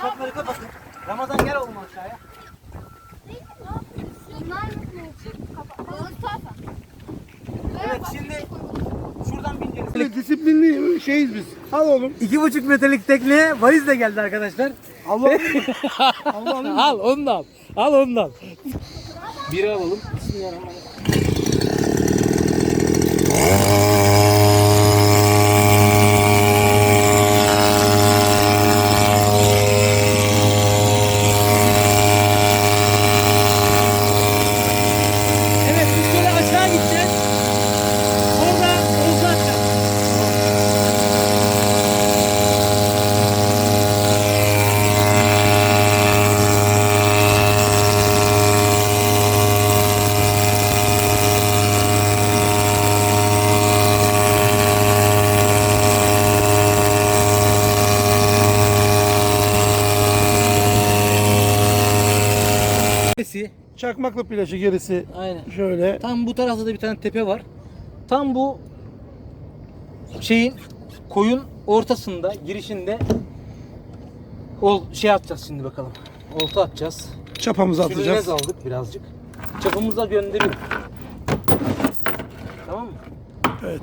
Evet kapakları kapatın. Ramazan gel oğlum aşağıya. Evet şimdi şuradan bineceğiz. Böyle disiplinli şeyiz biz. Al oğlum. İki buçuk metrelik tekneye valizle geldi arkadaşlar. Allah Allah al onu da al. Al onu da al. Biri alalım. Bismillahirrahmanirrahim. Evet biz şöyle aşağı gideceğiz. Orada olta atacağız. Neresi? Çakmaklı plajı gerisi Aynen. şöyle. Tam bu tarafta da bir tane tepe var. Tam bu şeyin koyun ortasında girişinde ol şey atacağız şimdi bakalım. Olta atacağız. Çapamızı Sürünez atacağız. aldık birazcık. Çapımıza gönderiyoruz. Tamam mı? Evet.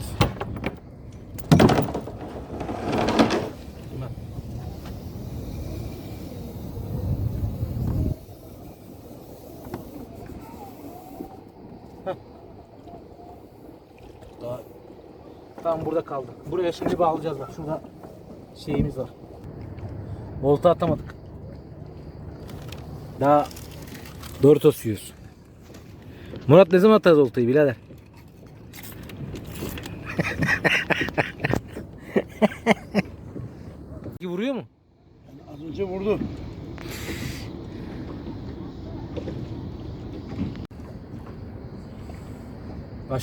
Daha tam burada kaldı. Buraya şimdi bağlayacağız bak. Şurada şeyimiz var. Volta atamadık. Daha Doritos yiyoruz. Murat ne zaman atarız oltayı birader? Vuruyor mu? Az önce vurdu.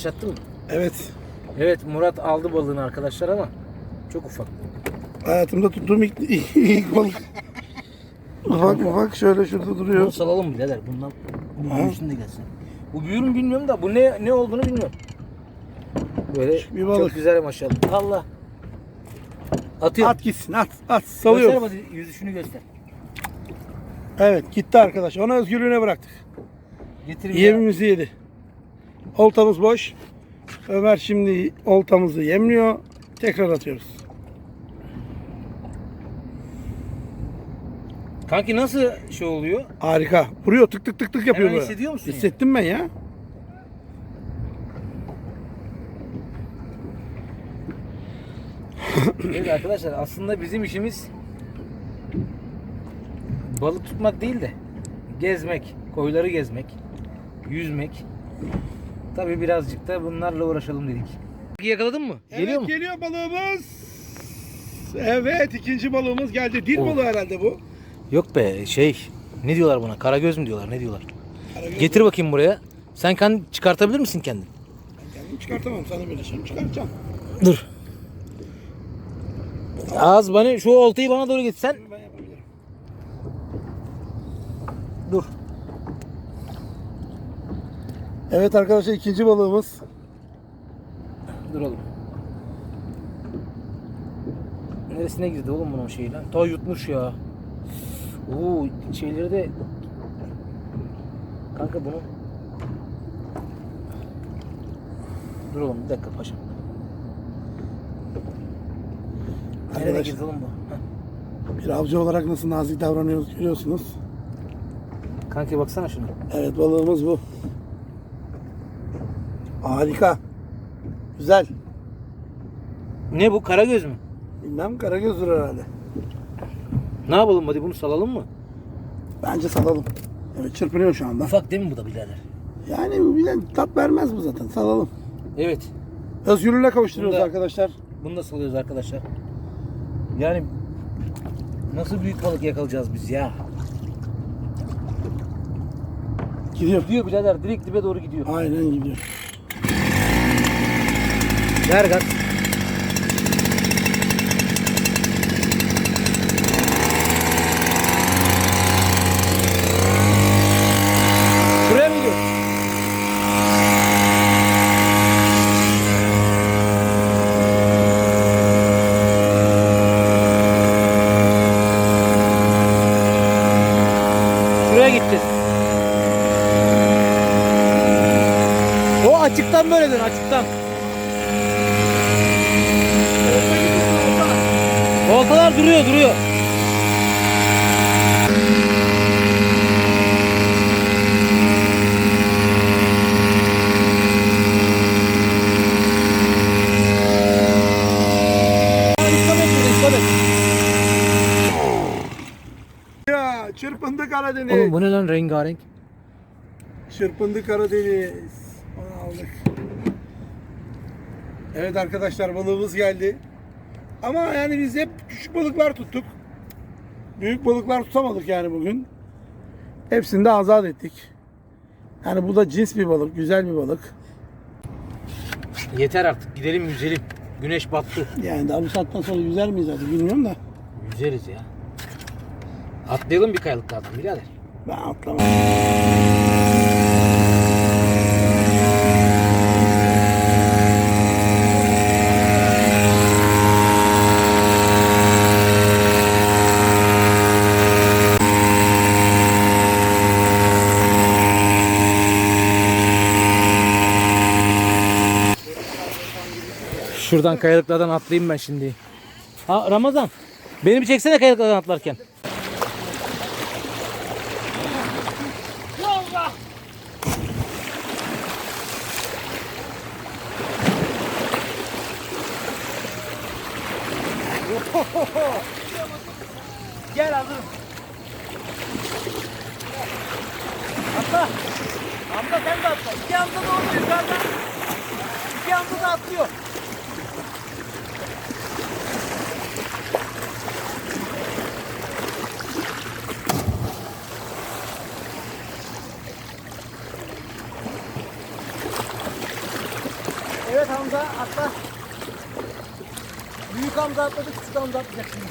Başlattın mı? Evet. Evet Murat aldı balığını arkadaşlar ama çok ufak. Hayatımda tuttuğum ilk, ilk balık. ufak ufak şöyle şurada Bunu duruyor. salalım birader. Bundan bu Ha. büyüsün de gelsin. Bu büyür mü bilmiyorum da bu ne ne olduğunu bilmiyorum. Böyle bir balık. çok güzel maşallah. Allah. Atıyor. At gitsin at at Göster salıyor. hadi yüzüşünü göster. Evet gitti arkadaş. Ona özgürlüğüne bıraktık. Getir bir Yemimizi yedi. Oltamız boş. Ömer şimdi oltamızı yemliyor. Tekrar atıyoruz. Kanki nasıl şey oluyor? Harika. Vuruyor tık tık tık tık yapıyor Hemen böyle. hissediyor musun? Hissettim ben ya. Evet arkadaşlar aslında bizim işimiz balık tutmak değil de gezmek, koyları gezmek, yüzmek. Tabii birazcık da bunlarla uğraşalım dedik. Yakaladın mı? Geliyor mu? geliyor balığımız. Evet ikinci balığımız geldi. Dil Oh. balığı herhalde bu. Yok be şey ne diyorlar buna? Karagöz mü diyorlar? Ne diyorlar? Karagöz Getir bakayım buraya. Sen kendin çıkartabilir misin kendin? Kendim çıkartamam sana böyle şey çıkartacağım. Dur. Az bana şu oltayı bana doğru getirsen. Ben yapabilirim. Dur. Evet arkadaşlar ikinci balığımız. Dur oğlum. Neresine girdi oğlum bunun şeyi lan? Ta yutmuş ya. Oo şeyleri de Kanka bunu Dur oğlum bir dakika paşam. Nereye girdi oğlum bu? Heh. Bir avcı olarak nasıl nazik davranıyoruz görüyorsunuz. Kanki baksana şuna. Evet balığımız bu. Harika. Güzel. Ne bu? Karagöz mü? Bilmem karagözdür herhalde. Ne yapalım hadi bunu salalım mı? Bence salalım. Evet çırpınıyor şu anda. Ufak değil mi bu da birader? Yani de tat vermez bu zaten. Salalım. Evet. Özgürlüğüne kavuşturuyoruz Bunda- arkadaşlar. Bunu da salıyoruz arkadaşlar. Yani nasıl büyük balık yakalayacağız biz ya? Gidiyor. Gidiyor birader direkt dibe doğru gidiyor. Aynen gidiyor. Ver gaz. Şuraya mı gidiyor? gideceğiz. O açıktan böyle dön açıktan. Voltalar duruyor duruyor. Ya çırpındı Karadeniz. Oğlum bu ne lan rengarenk? Çırpındı Karadeniz. Onu aldık. Evet arkadaşlar balığımız geldi. Ama yani biz hep küçük balıklar tuttuk. Büyük balıklar tutamadık yani bugün. Hepsini de azat ettik. Yani bu da cins bir balık, güzel bir balık. Yeter artık gidelim yüzelim. Güneş battı. Yani daha bu saatten sonra yüzer miyiz hadi bilmiyorum da. Yüzeriz ya. Atlayalım bir kayalıklardan birader. Ben atlamam. Şuradan kayalıklardan atlayayım ben şimdi. Ha Ramazan. Beni bir çeksene kayalıklardan atlarken. Gel hazırım. Atla. Hamza sen de atla. İki Hamza da orada yukarıda. İki Hamza da atlıyor. Evet Hamza atla. Büyük Hamza atladı, küçük Hamza atlayacak şimdi.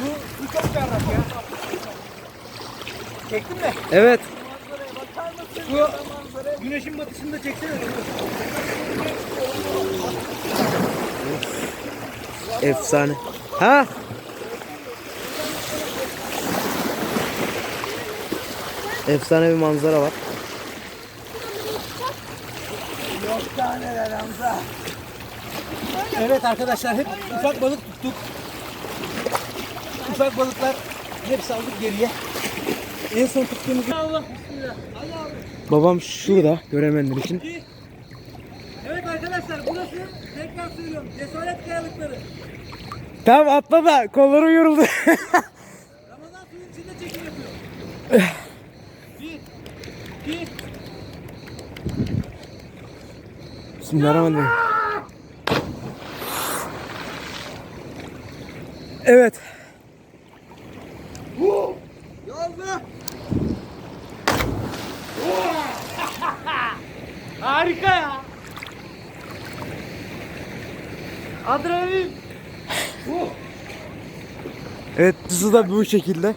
Bu, bu çok berrak ya. Çektin mi? Evet. Bu güneşin batışını da çeksene. Efsane. Ha? Efsane bir manzara var. Evet arkadaşlar hep ufak balık tuttuk. Ufak balıklar hepsi aldık geriye. En son tuttuğumuz Allah bismillah. Babam şurada göremeyenler için. Evet arkadaşlar burası tekrar söylüyorum cesaret kayalıkları. Tamam atla da kollarım yoruldu. Ramazan suyun içinde çekim yapıyor. Bir, iki, Bismillahirrahmanirrahim. Evet. Harika ya. Adrenalin. Evet su da bu şekilde.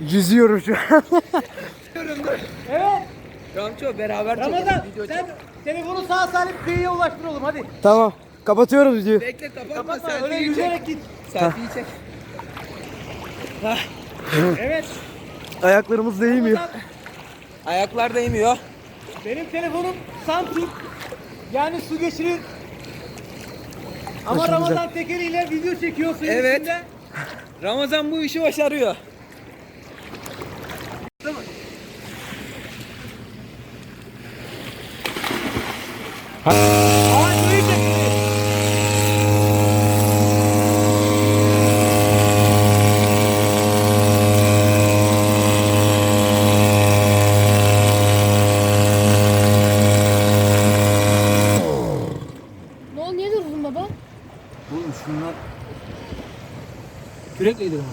Yüzüyorum şu an. Evet. Ramço beraber Ramazan sen telefonu sağ salim kıyıya ulaştır oğlum hadi. Tamam. Kapatıyoruz videoyu. Bekle kapatma, Kapatma selfie öyle çek. yüzerek git. Selfie çek. Evet. Ayaklarımız değmiyor. Ayaklar değmiyor. benim telefonum Samsung. Yani su geçirir. Ama. Ramazan tekeriyle video çekiyor suyun Evet. içinde. Ramazan bu işi başarıyor. Ne oldu niye durdun baba? Oğlum şunlar kürekle yedim.